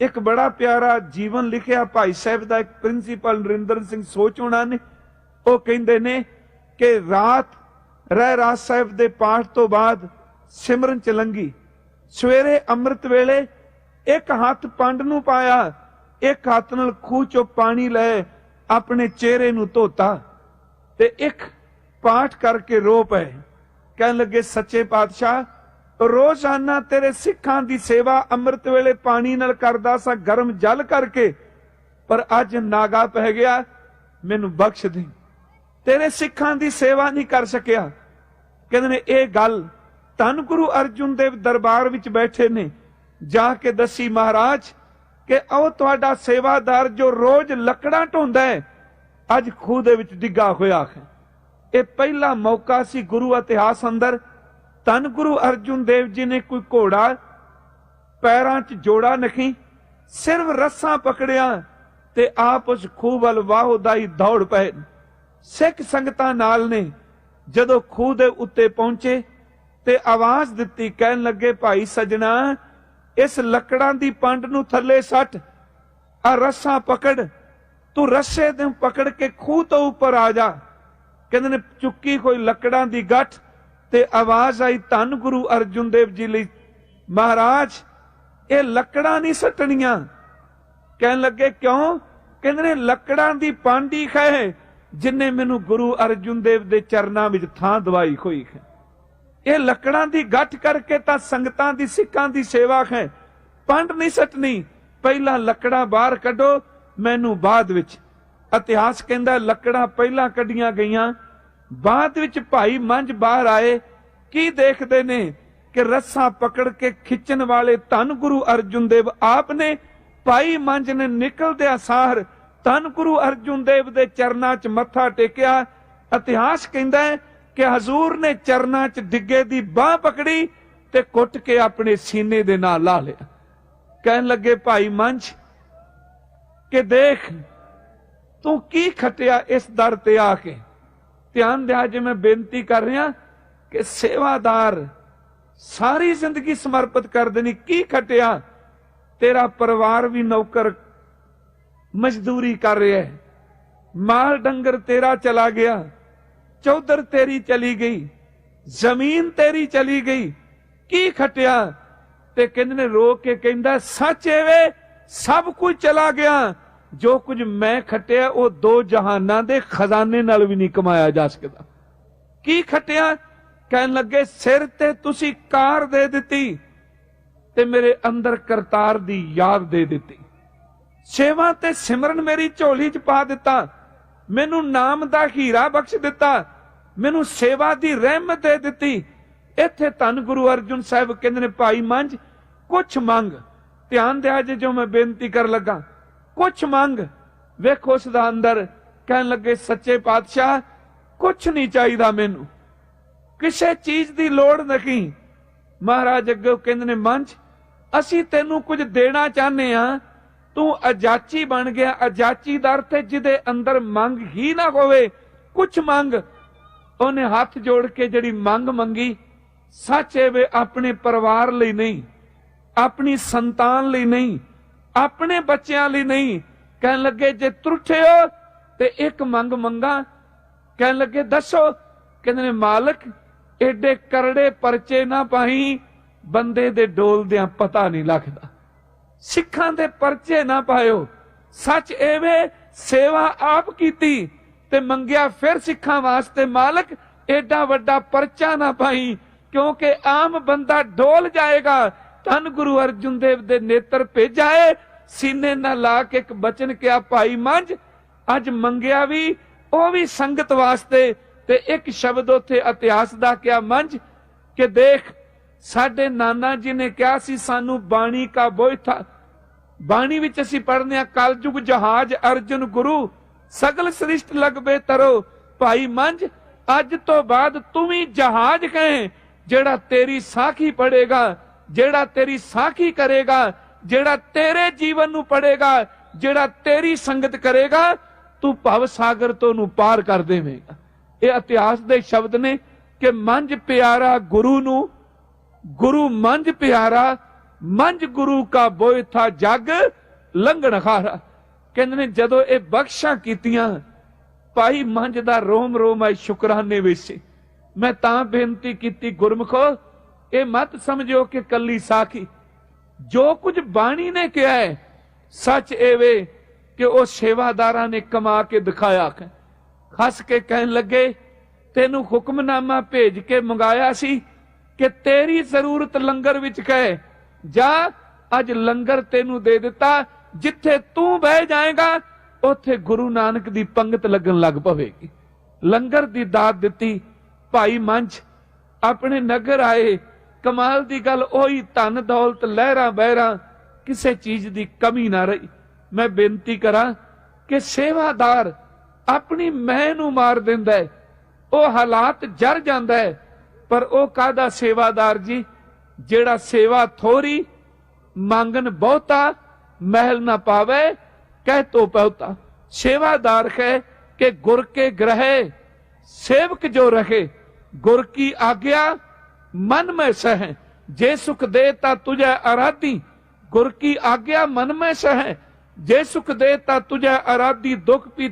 ਇੱਕ ਬੜਾ ਪਿਆਰਾ ਜੀਵਨ ਲਿਖਿਆ ਭਾਈ ਸਾਹਿਬ ਦਾ ਇੱਕ ਪ੍ਰਿੰਸੀਪਲ ਨਰਿੰਦਰ ਸਿੰਘ ਸੋਚੋਣਾ ਨੇ। ਉਹ ਕਹਿੰਦੇ ਨੇ ਕਿ ਰਾਤ ਰਹਿ ਰਾਜ ਸਾਹਿਬ ਦੇ ਪਾਠ ਤੋਂ ਬਾਅਦ ਸਿਮਰਨ ਚ ਲੰਗੀ। ਸਵੇਰੇ ਅੰਮ੍ਰਿਤ ਵੇਲੇ ਇੱਕ ਹੱਥ ਪੰਡ ਨੂੰ ਪਾਇਆ, ਇੱਕ ਹੱਥ ਨਾਲ ਖੂਹ ਚੋਂ ਪਾਣੀ ਲੈ ਆਪਣੇ ਚਿਹਰੇ ਨੂੰ ਧੋਤਾ ਤੇ ਇੱਕ ਪਾਠ ਕਰਕੇ ਰੋ ਪਏ। ਕਹਿਣ ਲੱਗੇ, ਸੱਚੇ ਪਾਤਸ਼ਾਹ, ਰੋਜ਼ਾਨਾ ਤੇਰੇ ਸਿੱਖਾਂ ਦੀ ਸੇਵਾ ਅੰਮ੍ਰਿਤ ਵੇਲੇ ਪਾਣੀ ਨਾਲ ਕਰਦਾ ਸਾਂ, ਗਰਮ ਜਲ ਕਰਕੇ। ਪਰ ਅੱਜ ਨਾਗਾ ਪੈ ਗਿਆ, ਮੈਨੂੰ ਬਖਸ਼ ਦੇ। ਤੇਰੇ ਸਿੱਖਾਂ ਦੀ ਸੇਵਾ ਨਹੀਂ ਕਰ ਸਕਿਆ। ਕਹਿੰਦੇ ਨੇ, ਇਹ ਗੱਲ ਧੰਨ ਗੁਰੂ ਅਰਜੁਨ ਦੇਵ ਦਰਬਾਰ ਵਿੱਚ ਬੈਠੇ ਨੇ। ਜਾ ਕੇ ਦੱਸੀ ਮਹਾਰਾਜ ਕਿ ਉਹ ਤੁਹਾਡਾ ਸੇਵਾਦਾਰ ਜੋ ਰੋਜ਼ ਲੱਕੜਾਂ ਢੋਂਦਾ ਹੈ, ਅੱਜ ਖੂਹ ਦੇ ਵਿੱਚ ਡਿੱਗਾ ਹੋਇਆ ਹੈ। ਇਹ ਪਹਿਲਾ ਮੌਕਾ ਸੀ ਗੁਰੂ ਇਤਿਹਾਸ ਅੰਦਰ। ਧੰਨ ਗੁਰੂ ਅਰਜੁਨ ਦੇਵ ਜੀ ਨੇ ਕੋਈ ਘੋੜਾ ਪੈਰਾਂ 'ਚ ਜੋੜਾ ਨਹੀਂ, ਸਿਰਫ ਰੱਸਾਂ ਪਕੜਿਆ ਤੇ ਆਪ ਉਸ ਖੂਹ ਵੱਲ ਵਾਹੋ ਦਾਈ ਦੌੜ ਪਏ। ਸਿੱਖ ਸੰਗਤਾਂ ਨਾਲ ਨੇ ਜਦੋਂ ਖੂਹ ਦੇ ਉੱਤੇ ਪਹੁੰਚੇ ਤੇ ਆਵਾਜ਼ ਦਿੱਤੀ, ਕਹਿਣ ਲੱਗੇ, ਭਾਈ ਸਜਣਾ, ਇਸ ਲੱਕੜਾਂ ਦੀ ਪੰਡ ਨੂੰ ਥੱਲੇ ਸੱਟ ਆ ਰੱਸਾਂ ਪਕੜ, ਤੂੰ ਰੱਸੇ ਦੇ ਪਕੜ ਕੇ ਖੂਹ ਤੋਂ ਉੱਪਰ ਆ ਜਾ। ਕਹਿੰਦੇ ਨੇ, ਚੁੱਕੀ ਕੋਈ ਲੱਕੜਾਂ ਦੀ ਗੱਠ ਤੇ ਆਵਾਜ਼ ਆਈ ਧੰਨ ਗੁਰੂ ਅਰਜੁਨ ਦੇਵ ਜੀ ਲਈ, ਮਹਾਰਾਜ, ਇਹ ਲੱਕੜਾਂ ਨਹੀਂ ਸੱਟਣੀਆਂ। ਕਹਿਣ ਲੱਗੇ, ਕਿਉਂ? ਕਹਿੰਦੇ ਨੇ, ਲੱਕੜਾਂ ਦੀ ਪਾਂਡੀ ਹੈ ਜਿਨੇ ਮੈਨੂੰ ਗੁਰੂ ਅਰਜੁਨ ਦੇਵ ਦੇ ਚਰਨਾਂ ਵਿੱਚ ਥਾਂ ਦਵਾਈ ਹੋਈ ਹੈ ਇਹ ਲੱਕੜਾਂ ਦੀ ਗੱਠ ਕਰਕੇ ਤਾਂ ਸੰਗਤਾਂ ਦੀ, ਸਿੱਖਾਂ ਦੀ ਸੇਵਾ ਹੈ ਪੰਡ ਨਹੀਂ ਸੱਟਣੀ, ਪਹਿਲਾਂ ਲੱਕੜਾਂ ਬਾਹਰ ਕੱਢੋ, ਮੈਨੂੰ ਬਾਅਦ ਵਿੱਚ। ਇਤਿਹਾਸ ਕਹਿੰਦਾ, ਲੱਕੜਾਂ ਪਹਿਲਾਂ ਕੱਢੀਆਂ ਗਈਆਂ ਬਾਅਦ ਵਿੱਚ ਭਾਈ ਮੰਝ ਬਾਹਰ ਆਏ, ਕੀ ਦੇਖਦੇ ਨੇ ਕਿ ਰੱਸਾ ਪਕੜ ਕੇ ਖਿੱਚਣ ਵਾਲੇ ਧੰਨ ਗੁਰੂ ਅਰਜੁਨ ਦੇਵ ਆਪ ਨੇ? ਭਾਈ ਮੰਝ ਨੇ ਨਿਕਲਦਿਆਂ ਸਾਰ ਧੰਨ ਗੁਰੂ ਅਰਜੁਨ ਦੇਵ ਦੇ ਚਰਨਾਂ 'ਚ ਮੱਥਾ ਟੇਕਿਆ। ਇਤਿਹਾਸ ਕਹਿੰਦਾ ਹੈ ਕਿ ਹਜ਼ੂਰ ਨੇ ਚਰਨਾਂ 'ਚ ਡਿੱਗੇ ਦੀ ਬਾਹ ਪਕੜੀ ਤੇ ਕੁੱਟ ਕੇ ਆਪਣੇ ਸੀਨੇ ਦੇ ਨਾਲ ਲਾ ਲਿਆ। ਕਹਿਣ ਲੱਗੇ, ਭਾਈ ਮੰਝ, ਕਿ ਦੇਖ, ਤੂੰ ਕੀ ਖਟਿਆ ਇਸ ਦਰ ਤੇ ਆ ਕੇ? ਧਿਆਨ ਦਿਆ ਜੇ ਮੈਂ ਬੇਨਤੀ ਕਰ ਰਿਹਾ ਕਿ ਸੇਵਾਦਾਰ ਸਾਰੀ ਜ਼ਿੰਦਗੀ ਸਮਰਪਿਤ ਕਰ ਦੇਣੀ, ਕੀ ਖਟਿਆ? ਤੇਰਾ ਪਰਿਵਾਰ ਵੀ ਨੌਕਰ ਮਜ਼ਦੂਰੀ ਕਰ ਰਿਹਾ ਹੈ। ਮਾਲ ਡੰਗਰ ਤੇਰਾ ਚਲਾ ਗਿਆ, ਚੌਧਰ ਤੇਰੀ ਚਲੀ ਗਈ, ਜ਼ਮੀਨ ਤੇਰੀ ਚਲੀ ਗਈ, ਕੀ ਖਟਿਆ? ਤੇ ਕਹਿੰਦੇ ਨੇ ਰੋ ਕੇ ਕਹਿੰਦਾ, ਸੱਚ ਵੇ, ਸਭ ਕੁਝ ਚਲਾ ਗਿਆ। ਜੋ ਕੁਝ ਮੈਂ ਖਟਿਆ, ਉਹ ਦੋ ਜਹਾਨਾਂ ਦੇ ਖਜ਼ਾਨੇ ਨਾਲ ਵੀ ਨਹੀਂ ਕਮਾਇਆ ਜਾ ਸਕਦਾ। ਕੀ ਖਟਿਆ? ਕਹਿਣ ਲੱਗੇ, ਸਿਰ ਤੇ ਤੁਸੀਂ ਕਾਰ ਦੇ ਦਿੱਤੀ ਤੇ ਮੇਰੇ ਅੰਦਰ ਕਰਤਾਰ ਦੀ ਯਾਦ ਦੇ ਦਿੱਤੀ। ਸੇਵਾ ਤੇ ਸਿਮਰਨ ਮੇਰੀ ਝੋਲੀ 'ਚ ਪਾ ਦਿੱਤਾ। ਮੈਨੂੰ ਨਾਮ ਦਾ ਹੀਰਾ ਬਖਸ਼ ਦਿੱਤਾ। ਮੈਨੂੰ ਸੇਵਾ ਦੀ ਰਹਿਮਤ ਦੇ ਦਿੱਤੀ। ਇੱਥੇ ਧੰਨ ਗੁਰੂ ਅਰਜਨ ਸਾਹਿਬ ਕਹਿੰਦੇ ਨੇ, ਭਾਈ ਮੰਝ, ਕੁਛ ਮੰਗ। ਧਿਆਨ ਦਿਆ ਜੇ ਜੋ ਮੈਂ ਬੇਨਤੀ ਕਰ ਲੱਗਾ। ਕੁਛ ਮੰਗ। ਵੇਖੋ ਉਸ ਦਾ ਅੰਦਰ ਕਹਿਣ ਲੱਗੇ, ਸੱਚੇ ਪਾਤਸ਼ਾਹ, ਕੁਛ ਨਹੀਂ ਚਾਹੀਦਾ ਮੈਨੂੰ। ਕਿਸੇ ਚੀਜ਼ ਦੀ ਲੋੜ ਨਹੀਂ। ਮਹਾਰਾਜ ਅੱਗੇ ਕਹਿੰਦੇ ਨੇ, ਮੰਝ, ਅਸੀਂ ਤੈਨੂੰ ਕੁਝ ਦੇਣਾ ਚਾਹੁੰਦੇ ਆ ਤੂੰ ਅਜਾਚੀ ਬਣ ਗਿਆ। ਅਜਾਚੀ ਦਾ ਅਰਥ ਹੈ ਜਿਹਦੇ ਅੰਦਰ ਮੰਗ ਹੀ ਨਾ ਹੋਵੇ, ਕੁਛ ਮੰਗ। ਉਹਨੇ ਹੱਥ ਜੋੜ ਕੇ ਜਿਹੜੀ ਮੰਗ ਮੰਗੀ, ਸੱਚ ਇਹ ਵੇ ਆਪਣੇ ਪਰਿਵਾਰ ਲਈ ਨਹੀਂ, ਆਪਣੀ ਸੰਤਾਨ ਲਈ ਨਹੀਂ ਆਪਣੇ ਬੱਚਿਆਂ ਲਈ ਨਹੀਂ। ਕਹਿਣ ਲੱਗੇ, ਜੇ ਤਰੁੱਠੇ ਹੋ ਤੇ ਇੱਕ ਮੰਗ ਮੰਗਾ। ਕਹਿਣ ਲੱਗੇ, ਦੱਸੋ, ਕਹਿੰਦੇ ਨੇ, ਮਾਲਕ, ਏਡੇ ਕਰੜੇ ਪਰਚੇ ਨਾ ਪਾਈ, ਬੰਦੇ ਦੇ ਡੋਲਦਿਆਂ ਪਤਾ ਨਹੀਂ ਲੱਗਦਾ। ਸਿੱਖਾਂ ਦੇ ਪਰਚੇ ਨਾ ਪਾਇਓ। ਸੱਚ ਐਵੇਂ ਸੇਵਾ ਆਪ ਕੀਤੀ ਤੇ ਮੰਗਿਆ ਫਿਰ ਸਿੱਖਾਂ ਵਾਸਤੇ। ਮਾਲਕ, ਏਡਾ ਵੱਡਾ ਪਰਚਾ ਨਾ ਪਾਈ, ਕਿਉਂਕਿ ਆਮ ਬੰਦਾ ਡੋਲ ਜਾਏਗਾ ਧੰਨ ਗੁਰੂ ਅਰਜੁਨ ਦੇਵ ਦੇ ਨੇਤਰ ਭੇਜਾਏ ਸੀਨੇ ਨਾਲ ਲਾ ਕੇ ਇੱਕ ਬਚਨ ਕਿਹਾ ਭਾਈ ਮੰਝ, ਅੱਜ ਮੰਗਿਆ ਵੀ, ਉਹ ਵੀ ਸੰਗਤ ਵਾਸਤੇ। ਤੇ ਇੱਕ ਸ਼ਬਦ ਉਥੇ ਇਤਿਹਾਸ ਦਾ ਕਿਹਾ, ਮੰਝ, ਕਿ ਦੇਖ, ਸਾਡੇ ਨਾਨਾ ਜੀ ਨੇ ਕਿਹਾ ਸੀ, ਸਾਨੂੰ ਬਾਣੀ ਕਾ ਬੋਇਥਾ ਬਾਣੀ ਵਿੱਚ ਅਸੀਂ ਪੜ੍ਹਨੇ ਆ ਕਲਯੁਗ ਜਹਾਜ ਅਰਜੁਨ ਗੁਰੂ, ਸਗਲ ਸ੍ਰਿਸ਼ਟ ਲਗਬੇ ਤਰੋ। ਭਾਈ ਮੰਝ, ਅੱਜ ਤੋਂ ਬਾਅਦ ਤੂੰ ਵੀ ਜਹਾਜ ਕਹੇ, ਜਿਹੜਾ ਤੇਰੀ ਸਾਖੀ ਪੜੇਗਾ ਜਿਹੜਾ ਤੇਰੀ ਸਾਖੀ ਕਰੇਗਾ, ਜਿਹੜਾ ਤੇਰੇ ਜੀਵਨ ਨੂੰ ਪੜੇਗਾ ਜਿਹੜਾ ਤੇਰੀ ਸੰਗਤ ਕਰੇਗਾ, ਤੂੰ ਭਵ ਸਾਗਰ ਤੋਂ ਨੂੰ ਪਾਰ ਕਰ ਦੇਵੇਂਗਾ। ਇਹ ਇਤਿਹਾਸ ਦੇ ਸ਼ਬਦ ਨੇ ਕਿ ਮੰਝ ਪਿਆਰਾ ਗੁਰੂ ਨੂੰ, ਗੁਰੂ ਮੰਝ ਪਿਆਰਾ, ਮੰਝ ਗੁਰੂ ਕਾ ਬੋਇ ਥਾ ਜਗ, ਲੰਘਣ ਖਾਰਾ ਕਹਿੰਦੇ ਨੇ ਜਦੋਂ ਇਹ ਬਖਸ਼ਾਂ ਕੀਤੀਆਂ, ਭਾਈ ਮੰਝ ਦਾ ਰੋਮ ਰੋਮ ਆਈ ਸ਼ੁਕਰਾਨੇ ਵਿੱਚ। ਸੀ ਮੈਂ ਤਾਂ ਬੇਨਤੀ ਕੀਤੀ, ਗੁਰਮਖੋ ਇਹ ਮਤ ਸਮਝਿਓ ਕਿ ਕੱਲੀ ਸਾਖੀ, ਜੋ ਕੁਝ ਬਾਣੀ ਨੇ ਕਿਹਾ ਹੈ, ਸੱਚ ਐਵੇਂ ਕਿ ਉਹ ਸੇਵਾਦਾਰਾਂ ਨੇ ਕਮਾ ਕੇ ਦਿਖਾਇਆ ਹੈ। ਕੇ ਕਹਿਣ ਲੱਗੇ, ਤੈਨੂੰ ਹੁਕਮਨਾਮਾ ਭੇਜ ਕੇ ਮੰਗਾਇਆ ਸੀ ਕਿ ਤੇਰੀ ਜ਼ਰੂਰਤ ਲੰਗਰ ਵਿੱਚ ਕਹੇ, ਜਾ, ਅੱਜ ਲੰਗਰ ਤੈਨੂੰ ਦੇ ਦਿੱਤਾ, ਜਿੱਥੇ ਤੂੰ ਬਹਿ ਜਾਏਗਾ, ਉੱਥੇ ਗੁਰੂ ਨਾਨਕ ਦੀ ਪੰਗਤ ਲੱਗਣ ਲੱਗ ਪਵੇਗੀ। ਲੰਗਰ ਦੀ ਦਾਤ ਦਿੱਤੀ, ਭਾਈ ਮੰਝ, ਆਪਣੇ ਨਗਰ ਆਏ ਕਮਾਲ ਦੀ ਗੱਲ ਉਹੀ ਧਨ ਦੌਲਤ ਲਹਿਰਾਂ ਬਹਿਰਾਂ ਕਿਸੇ ਚੀਜ਼ ਦੀ ਕਮੀ ਨਾ ਰਹੀ। ਮੈਂ ਬੇਨਤੀ ਕਰਾਂ ਕਿ ਸੇਵਾਦਾਰ ਆਪਣੀ ਮੈਂ ਨੂੰ ਮਾਰ ਦਿੰਦਾ ਹੈ। ਉਹ ਹਾਲਾਤ ਜਰ ਜਾਂਦਾ ਹੈ, ਪਰ ਉਹ ਕਾਦਾ ਸੇਵਾਦਾਰ ਜੀ? ਜਿਹੜਾ ਸੇਵਾ ਥੋਰੀ ਮੰਗਨ ਬਹੁਤਾ, ਮਹਿਲ ਨਾ ਪਾਵੇ, ਕਹਿ ਤੋ ਪਉਤਾ ਸੇਵਾਦਾਰ ਹੈ ਕਿ ਗੁਰ ਕੇ ਗ੍ਰਹਿ, ਸੇਵਕ ਜੋ ਰਹੇ, ਗੁਰ ਕੀ ਆਗਿਆ ਮਨ ਮੈਂ ਸਹਿ, ਜੇ ਸੁਖ ਦੇ ਤਾ ਤੁਝੇ ਅਰਾਧੀ ਗੁਰ ਕੀ ਆਗਿਆ ਮਨ ਮੈਂ ਸਹਿ, ਜੇ ਸੁਖ ਦੇ ਤਾ ਤੁਝੇ ਅਰਾਧੀ ਦੁਖ ਪੀ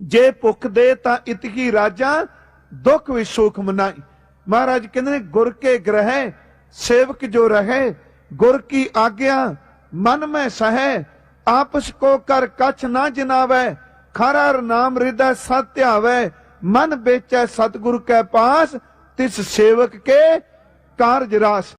ਜੇ ਭੁੱਖ ਦੇ ਤਾਂ ਇਤਕੀ ਰਾਜਾਂ, ਦੁੱਖ ਵੀ ਸੁਖ ਮਨਾਈ ਮਹਾਰਾਜ ਕਹਿੰਦੇ ਨੇ, ਗੁਰ ਕੇ ਗ੍ਰਹਿ, ਸੇਵਕ ਜੋ ਰਹੇ, ਗੁਰ ਕੀ ਆਗਿਆ ਮਨ ਮੈਂ ਸਹਿ। ਆਪਸ ਕੋ ਕਰ ਕਛ ਨਾ ਜਿਨਾਵੇ ਖਰਾ ਨਾਮ ਹਿਰਦੈ ਸਤ ਧਿਆਵੇ। ਮਨ ਵੇਚੈ ਸਤਿਗੁਰ ਕੈ ਪਾਸ ਤਿਸ ਸੇਵਕ ਕੇ ਕਾਰਜ ਰਾਸ